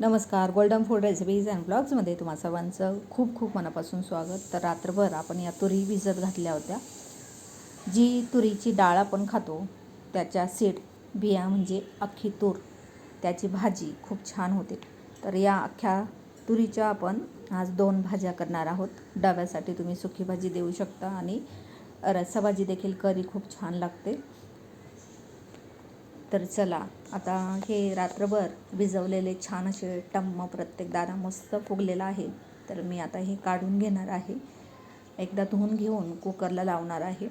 नमस्कार golden food recipes and ब्लॉग्समध्ये तुम्हा सर्वांचं खूप खूप मनापासून स्वागत. तर रात्रभर आपण या तुरी भिजत घातल्या होत्या. जी तुरीची डाळ आपण खातो त्याच्या सीड बिया म्हणजे अख्खी तूर त्याची भाजी खूप छान होते. तर या अख्ख्या तुरीच्या आपण आज दोन भाज्या करणार आहोत. डब्यासाठी तुम्ही सुकी भाजी देऊ शकता आणि रस्सा भाजी देखील करी खूप छान लागते. तर चला आता हे रात्रभर भिजवलेले छान असे टम्म प्रत्येक दाणा मस्त फुगलेला आहे. तर मी आता हे काढून घेणार आहे. एकदा धुवून घेऊन कुकरला लावणार आहे.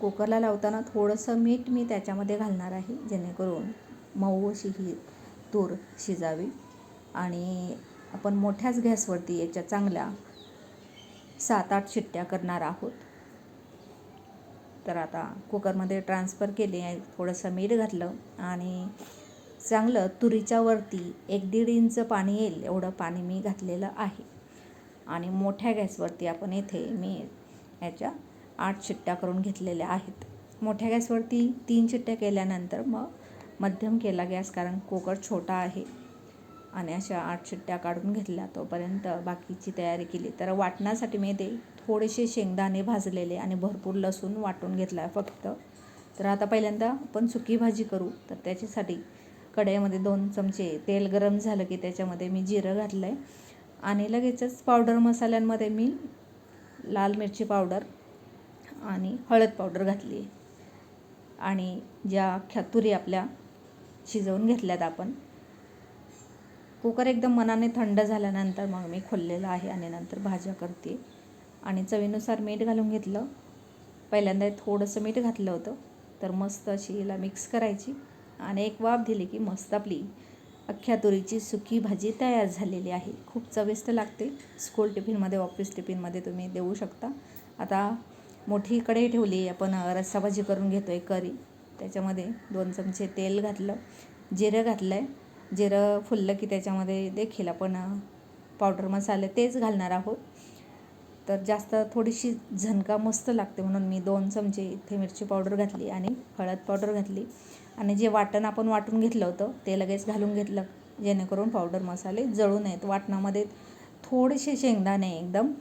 कुकरला लावताना थोडंसं मीठ मी त्याच्यामध्ये घालणार आहे जेणेकरून मऊ अशी ही तूर शिजावी. आणि आपण मोठ्याच गॅसवरती याच्या चांगल्या सात आठ शिट्ट्या करणार आहोत. तर आता कुकरमध्ये ट्रान्सफर केले थोडंसं मीठ घातलं आणि चांगलं तुरीच्या वरती एक दीड इंच पाणी येईल एवढं पाणी मी घातलेलं आहे. आणि मोठ्या गॅसवरती आपण येथे मी याच्या आठ शिट्ट्या करून घेतलेल्या आहेत. मोठ्या गॅसवरती तीन शिट्ट्या केल्यानंतर मग मध्यम केला गॅस कारण कुकर छोटा आहे. आणि अशा आठ शिट्ट्या काढून घेतल्या तोपर्यंत बाकीची तयारी केली. तर वाटण्यासाठी मी ते थोडेसे शेंगदाणे भाजलेले आणि भरपूर लसूण वाटून घेतला आहे फक्त. तर आता पहिल्यांदा आपण सुकी भाजी करू. तर त्याच्यासाठी कढईमध्ये दोन चमचे तेल गरम झालं की त्याच्यामध्ये मी जिरं घातलं आहे आणि लगेचच पावडर मसाल्यांमध्ये मी लाल मिरची पावडर आणि हळद पावडर घातली आहे. आणि ज्या अख्ख्या तुरी आपल्या शिजवून घेतल्यात आपण. कुकर एकदम मनाने थंड झाल्यानंतर मग मी खोललेलं आहे आणि नंतर भाज्या करते. आणि चवीनुसार मीठ घालून घेतलं. पहिल्यांदा थोडंसं मीठ घातलं होतं. तर मस्त अशी हिला मिक्स करायची आणि एक वाफ दिली की मस्त आपली अख्ख्या तुरीची सुकी भाजी तयार झालेली आहे. खूप चविष्ट लागते. स्कूल टिफिनमध्ये ऑफिस टिफिनमध्ये तुम्ही देऊ शकता. आता मोठी कढई ठेवली आपण रस्सा भाजी करून घेतो आहे करी. त्याच्यामध्ये दोन चमचे तेल घातलं जिरं घातलं आहे जिरं फुललं की त्याच्यामध्ये देखील आपण पावडर मसाले तेच घालणार आहोत. तर जास्त थोडीशी झणका मस्त लागते म्हणून मी दोन चमचे इथे मिरची पावडर घातली आणि हळद पावडर घातली. आणि जे वाटण आपण वाटून घेतलं होतं ते लगेच घालून घेतलं. जेणेकरून पावडर मसाले जळू नयेत वाटणामध्ये थोडेसे शेंगदाणे एकदम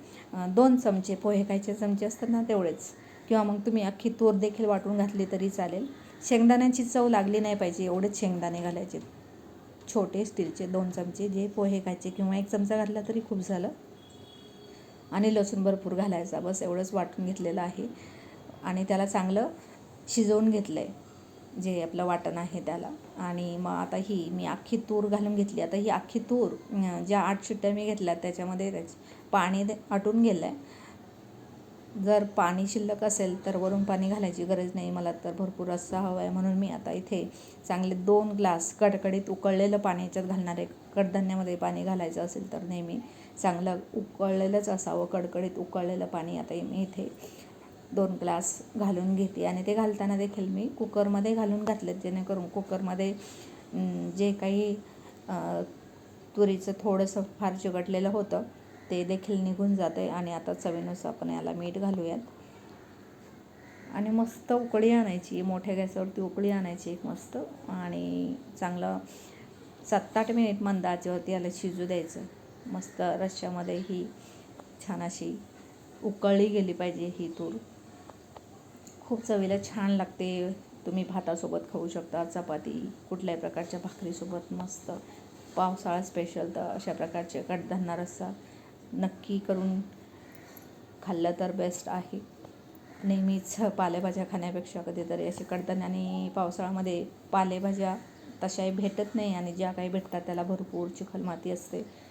दोन चमचे पोहे खायचे चमचे असतात ना तेवढेच. किंवा मग तुम्ही अख्खी तूर देखील वाटून घातली तरी चालेल. शेंगदाण्याची चव लागली नाही पाहिजे एवढेच शेंगदाणे घालायचे. छोटे स्टीलचे दोन चमचे जे पोहे खायचे किंवा एक चमचा घातला तरी खूप झालं. आणि लसूण भरपूर घालायचा. बस एवढंच वाटून घेतलेलं आहे. आणि त्याला चांगलं शिजवून घेतलं आहे जे आपलं वाटण आहे त्याला. आणि मग आता ही मी अख्खी तूर घालून घेतली. आता ही अख्खी तूर ज्या आठ शिट्ट्या मी घेतल्या त्याच्यामध्ये त्याच पाणी आटून गेलं आहे जर पाणी शिल्लक असेल तर वरून पाणी घालायची गरज नाही. मला तर भरपूर रस्सा हवा आहे म्हणून मी आता इथे चांगले दोन ग्लास कडकडीत उकळलेलं पाणी याच्यात घालणार आहे. कडधान्यामध्ये पाणी घालायचं असेल तर नेहमी. चांगलं उकळलेलंच असावं कडकडीत उकळलेलं पाणी आता मी इथे दोन ग्लास घालून घेते. आणि ते घालताना देखील मी कुकरमध्ये घालून घातलेत जेणेकरून कुकरमध्ये जे काही तुरीचं थोडंसं फार चिकटलेलं होतं ते देखील निघून जाते आणि आता चवीनुसार आपण याला मीठ घालूयात. आणि मस्त उकळी आणायची. मोठ्या गॅसवरती उकळी आणायची एक मस्त. आणि चांगलं सात आठ मिनिट मंद याला शिजू द्यायचं. मस्त रश्श्यामध्ये ही छान अशी उकळली गेली पाहिजे ही तूर. खूप चवीला छान लागते. तुम्ही भातासोबत खाऊ शकता चपाती कुठल्याही प्रकारच्या भाकरीसोबत मस्त. पावसाळा स्पेशल तर अशा प्रकारचे कडधान्य रस्सा नक्की करून खाल्लं तर बेस्ट आहे. नेहमीच पालेभाज्या खाण्यापेक्षा कधीतरी असे कडधान्य आणि पावसाळ्यामध्ये पालेभाज्या तशाही भेटत नाही आणि ज्या काही भेटतात त्याला भरपूर चिखलमाती असते.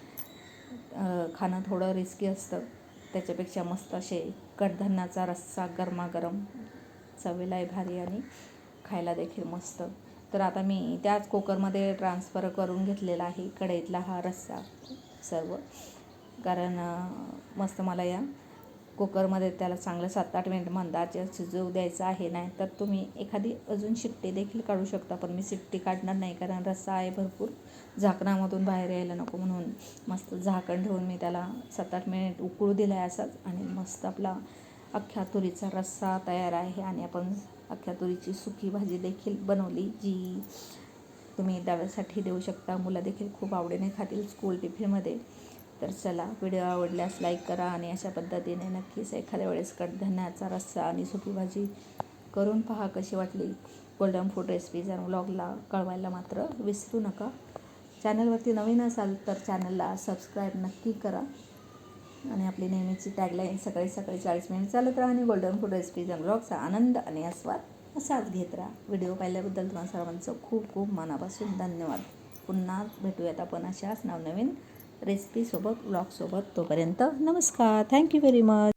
खाणं थोडं रिस्की असतं. त्याच्यापेक्षा मस्त असे कडधान्याचा रस्सा गरमागरम चवीलाही भारी आणि खायला देखील मस्त. तर आता मी त्याच कुकरमध्ये ट्रान्सफर करून घेतलेला आहे कढईतला हा रस्सा सर्व. कारण मस्त मला या कुकरमध्ये त्याला चांगलं सात आठ मिनिट मंदाचे शिजवू द्यायचं आहे नाही तर तुम्ही एखादी अजून शिट्टी देखील काढू शकता. पण मी शिट्टी काढणार नाही कारण रस्सा आहे भरपूर. झाकणामधून बाहेर यायला नको म्हणून मस्त झाकण ठेवून मी त्याला सात आठ मिनिट उकळू दिला आहे असाच आणि मस्त आपला अख्ख्या तुरीचा रस्सा तयार आहे आणि आपण अख्ख्या तुरीची सुकी भाजी देखील बनवली जी तुम्ही डब्यासाठी देऊ शकता. मुलं देखील खूप आवडीने खातील स्कूल टिफिनमध्ये तर चला व्हिडिओ आवडल्यास लाईक करा आणि अशा पद्धतीने नक्कीच एखाद्या वेळेस कडधन्याचा रस्सा आणि सुकी भाजी करून पहा कशी वाटली. गोल्डन फूड रेसिपीज आणि व्लॉगला कळवायला मात्र विसरू नका. चॅनलवरती नवीन असाल तर चॅनलला सबस्क्राईब नक्की करा. आणि आपली नेहमीची टॅगलाईन सकाळी सकाळी चाळीस मिनिट चालत राहा आणि गोल्डन फूड रेसिपीज आणि ब्लॉगचा आनंद आणि आस्वाद असाच घेत राहा. व्हिडिओ पाहिल्याबद्दल तुम्हाला सर्वांचं खूप खूप मनापासून धन्यवाद. पुन्हा भेटूयात आपण अशाच नवनवीन रेसिपीसोबत ब्लॉगसोबत तोपर्यंत नमस्कार. Thank you very much